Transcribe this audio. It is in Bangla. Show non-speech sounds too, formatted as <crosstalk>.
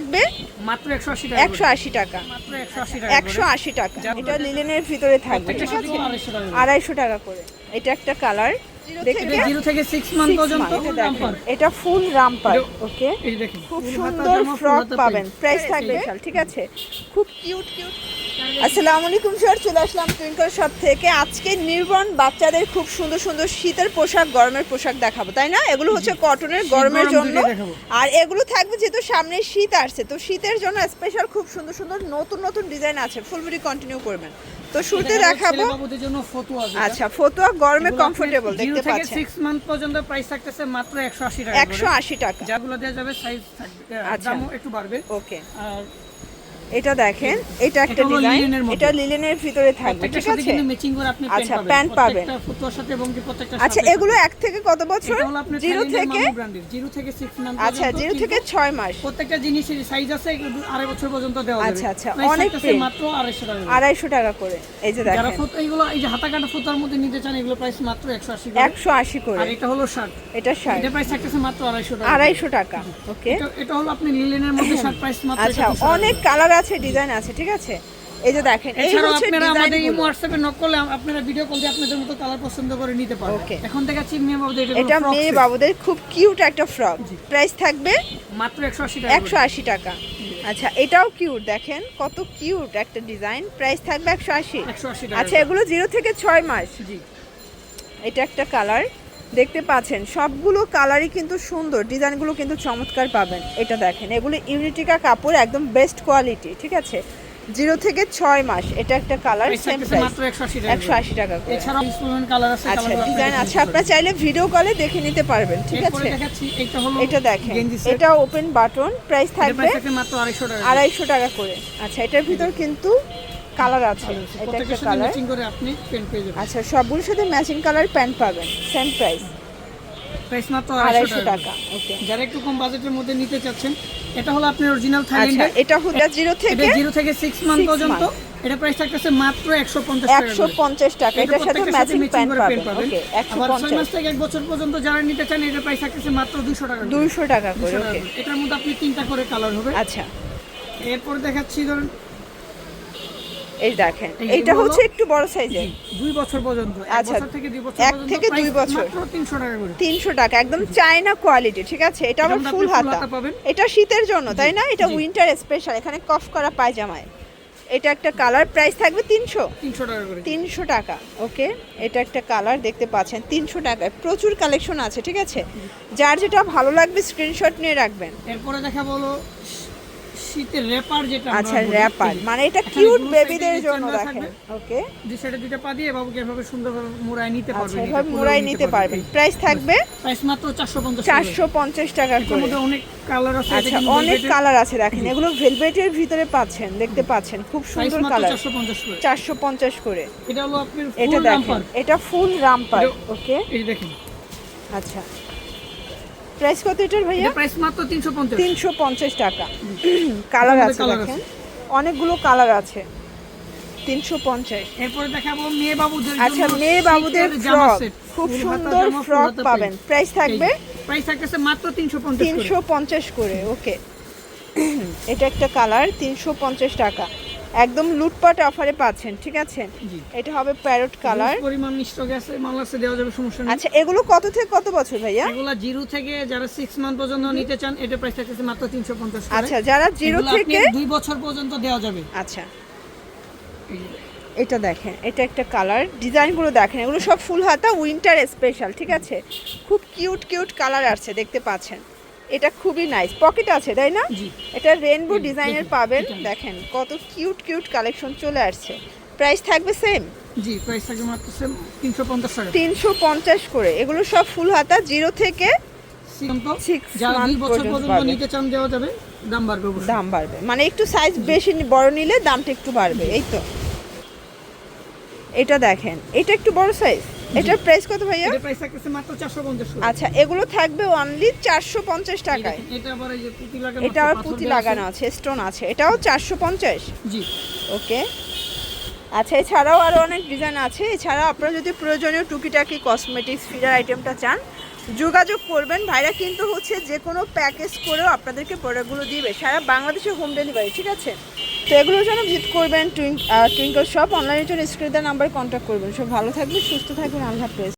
থাকবে? মাত্র 180 টাকা একশো আশি টাকা। মাত্র 180 টাকা এটা লিলেনের ভিতরে থাকবে। এটা ঠিক আছে? শুধু 250 টাকা করে। আড়াইশো টাকা করে। এটা একটা কালার এটা জিরো থেকে 6 মান্থ পর্যন্ত এটা রামপার দেখেন। এটা ফুল রামপার ওকে খুব সুন্দর ফ্রক পাবেন। প্রাইস থাকবে ঠিক আছে? খুব কিউট কিউট আসসালামু আলাইকুম স্যার। চলে আসলাম টুইঙ্কল শপ থেকে। আজকে নির্বন বাচ্চাদের খুব সুন্দর সুন্দর শীতের পোশাক গরমের পোশাক দেখাবো তাই না? এগুলো হচ্ছে কটনের গরমের জন্য। আর এগুলো থাকবে যেহেতু সামনে শীত আসছে তো শীতের জন্য স্পেশাল খুব সুন্দর সুন্দর নতুন নতুন ডিজাইন আছে। ফুল কন্টিনিউ করবেন। তো শুরুতে দেখাবো। আচ্ছা ফতুয়া গরমে কমফোর্টেবল দেখতে পাচ্ছেন। 6 মান্থ পর্যন্ত প্রাইস থাকতেছে মাত্র 180 টাকা একশো করে। আশি টাকা। যাগুলো দেওয়া যাবে সাইজ থাকবে আচ্ছা। দামও একটু বাড়বে। ওকে আর এটা দেখেন এটা একটা ডিজাইন এটা লিলেনের ভিতরে থাকবে ঠিক আছে? আচ্ছা, প্যান্ট পাবেন। আচ্ছা এগুলো এক থেকে কত বছর? জিরো থেকে? জিরো থেকে আচ্ছা জিরো থেকে ছয় মাস। প্রত্যেকটা জিনিসের সাইজ আছে আড়াই বছর পর্যন্ত দেওয়া আচ্ছা, আচ্ছা, অনেক মাত্র 250 টাকা আড়াইশো টাকা করে এই যে দেখেন। এইগুলো এই যে হাতা কাটা ফুতার মধ্যে নিতে চান এগুলো প্রাইস মাত্র 180 করে। একশো আশি করে। আর এটা হলো শার্ট এটা ষাট এটা প্রাইস থাকতেছে মাত্র 250 টাকা। আড়াইশো টাকা ওকে এটা এটা হলো আপনি লিলেনের মধ্যে শার্ট প্রাইস মাত্র আচ্ছা অনেক কালার আছে ডিজাইন আছে ঠিক আছে? এই যে দেখেন এই হচ্ছে আপনারা আমাদের ইমো হোয়াটসঅ্যাপে নক করলে আপনারা ভিডিও কল দিয়ে আপনাদের মতো কালার পছন্দ করে নিতে পারবেন। এখন দেখাচ্ছি মেয়ে বাবুদের এটা এটা মেয়ে বাবুদের খুব কিউট একটা ফ্রক প্রাইস থাকবে মাত্র 180 টাকা একশো আশি টাকা। আচ্ছা এটাও কিউট দেখেন কত কিউট একটা ডিজাইন প্রাইস থাকবে একশো আশি। 180 টাকা আচ্ছা এগুলো জিরো থেকে ছয় মাস। জি। এটা একটা কালার দেখতে পাচ্ছেন সবগুলো কালারই কিন্তু সুন্দর ডিজাইনগুলো কিন্তু চমৎকার পাবেন। এটা দেখেন এগুলো ইউনিটিকা কাপড় একদম বেস্ট কোয়ালিটি ঠিক আছে? জিরো থেকে ছয় মাস এটা একটা কালার সেম প্রাইস মাত্র 180 টাকা একশো আশি টাকা করে। আচ্ছা ডিজাইন আছে আপনারা চাইলে ভিডিও কলে দেখে নিতে পারবেন ঠিক আছে? এটা দেখেন এটা ওপেন বাটন প্রাইস থাকবে প্রাইস থাকবে মাত্র 250 টাকা আড়াইশো টাকা করে। আচ্ছা এটার ভিতর কিন্তু কালার আছে। এটা একটা কালার। ম্যাচিং করে আপনি পেন পেয়ে যাবেন। আচ্ছা সবগুলোর সাথে ম্যাচিং কালার প্যান্ট পাবেন সেম প্রাইস প্রাইস মাত্র আড়াইশো 250 টাকা। ওকে যারা একটু কম বাজেটের মধ্যে নিতে চাচ্ছেন এটা হলো আপনার অরিজিনাল আচ্ছা থাইল্যান্ডের এটা হচ্ছে জিরো এটা থেকে জিরো থেকে সিক্স মান্থ পর্যন্ত। এটা প্রাইস থাকতেছে মাত্র একশো পঞ্চাশ টাকা একশো করে। পঞ্চাশ টাকা এটা এটার সাথে ম্যাচিং প্যান্ট পাবেন। ওকে একশো আবার ছয় পঞ্চাশ। মাস থেকে এক বছর পর্যন্ত যারা নিতে চান এটা প্রাইস থাকতেছে মাত্র দুশো টাকা করে। দুইশো টাকা করে ওকে। এটার মধ্যে আপনি তিনটা করে কালার হবে। আচ্ছা। এরপর দেখাচ্ছি ধরুন এই দেখেন এইটা হচ্ছে একটু বড় সাইজের দুই বছর পর্যন্ত। আচ্ছা, থেকে দুই বছর এক থেকে দুই বছর। তিনশো টাকা করে। তিনশো টাকা একদম চায়না কোয়ালিটি ঠিক আছে? এটা আবার ফুল হাতা। এটা শীতের জন্য তাই না? এটা উইন্টার স্পেশাল এখানে কফ করা পায়জামায়। এটা একটা কালার প্রাইস থাকবে তিনশো। তিনশো টাকা করে। তিনশো টাকা ওকে এটা একটা কালার দেখতে পাচ্ছেন তিনশো টাকায়। প্রচুর কালেকশন আছে ঠিক আছে? যার যেটা ভালো লাগবে স্ক্রিনশট নিয়ে রাখবেন। এরপরে দেখা বলো শীতের র্যাপার যেটা আচ্ছা র্যাপার মানে এটা কিউট বেবিদের জন্য দেখেন। ওকে দুই সাইডে দুইটা পা দিয়ে বাবুকে এভাবে সুন্দরভাবে মুড়ায় নিতে পারবেন আচ্ছা এভাবে মুড়াই নিতে পারবেন। প্রাইস থাকবে প্রাইস মাত্র চারশো পঞ্চাশ চারশো পঞ্চাশ টাকা করে। মধ্যে অনেক কালার আছে আচ্ছা অনেক কালার আছে দেখেন। এগুলো ভেলভেটের ভিতরে পাচ্ছেন দেখতে পাচ্ছেন। খুব সুন্দর কালার চারশো পঞ্চাশ করে। এটা হলো আপনার ফুল দেখেন এটা ফুল রামপার ওকে এই দেখেন। আচ্ছা। প্রাইস কত এটার ভাইয়া? প্রাইস মাত্র তিনশো পঞ্চাশ। তিনশো পঞ্চাশ টাকা। <clears throat> কালার আছে দেখেন। অনেকগুলো কালার আছে। তিনশো পঞ্চাশ। এরপরে দেখাবো মেয়ে বাবুদের আচ্ছা মেয়ে বাবুদের ফ্রক। খুব সুন্দর ফ্রক পাবেন। প্রাইস থাকবে প্রাইস থাকতেছে মাত্র তিনশো পঞ্চাশ তিনশো পঞ্চাশ করে ওকে। <clears throat> এটা একটা কালার তিনশো পঞ্চাশ টাকা। একদম লুটপাট অফারে পাচ্ছেন ঠিক আছে? এটা হবে প্যারট কালার পরিমাণ স্টক আছে মাল আছে দেওয়া যাবে সমস্যা নেই। আচ্ছা এগুলো কত থেকে কত বছর ভাইয়া? এগুলা জিরো থেকে যারা সিক্স মান্থ পর্যন্ত নিতে চান এটা প্রাইস থাকতেছে মাত্র তিনশো পঞ্চাশ আচ্ছা যারা জিরো থেকে দুই বছর পর্যন্ত দেওয়া যাবে। আচ্ছা। এটা দেখেন এটা একটা কালার ডিজাইনগুলো দেখেন এগুলো সব ফুল হাতা উইন্টার স্পেশাল ঠিক আছে? খুব কিউট কিউট কালার আছে দেখতে পাচ্ছেন। এটা খুবই নাইস পকেট আছে তাই না? এটা রেনবো ডিজাইনের পাবেন। দেখেন কত কিউট কিউট কালেকশন চলে আসছে। প্রাইস থাকবে সেম জি প্রাইস থাকবে মাত্র সেম তিনশো পঞ্চাশ টাকা। তিনশো পঞ্চাশ করে। এগুলো সব ফুল হাতা জিরো থেকে দাম বাড়বে মানে একটু সাইজ বেশি বড় নিলে দামটা একটু বাড়বে এই তো। এটা দেখেন এটা একটু বড় সাইজ এটার প্রাইস কত ভাইয়া? এটা প্রাইস থাকতেছে মাত্র চারশো পঞ্চাশ টাকা আচ্ছা এগুলো থাকবে অনলি চারশো পঞ্চাশ এই টাকায়। এটা আবার এই যে পুঁতি লাগানো এটা আবার পুঁতি লাগানো আছে স্টোন আছে। এটাও চারশো পঞ্চাশ? জি। ওকে। আচ্ছা এছাড়াও আরও অনেক ডিজাইন আছে। এছাড়া আপনারা যদি প্রয়োজনীয় টুকিটাকি কসমেটিক্স ফিডার আইটেমটা চান যোগাযোগ করবেন। ভাইরা কিন্তু হচ্ছে যে কোনো প্যাকেজ করেও আপনাদেরকে প্রোডাক্টগুলো দিবে। সারা বাংলাদেশে হোম ডেলিভারি ঠিক আছে? তো এগুলোর জন্য ভিজিট করবেন টুইঙ্কল শপ অনলাইনের জন্য স্ক্রিনের নাম্বার কন্ট্যাক্ট করবেন। সব ভালো থাকবেন, সুস্থ থাকবেন, আল্লাহ হাফেজ।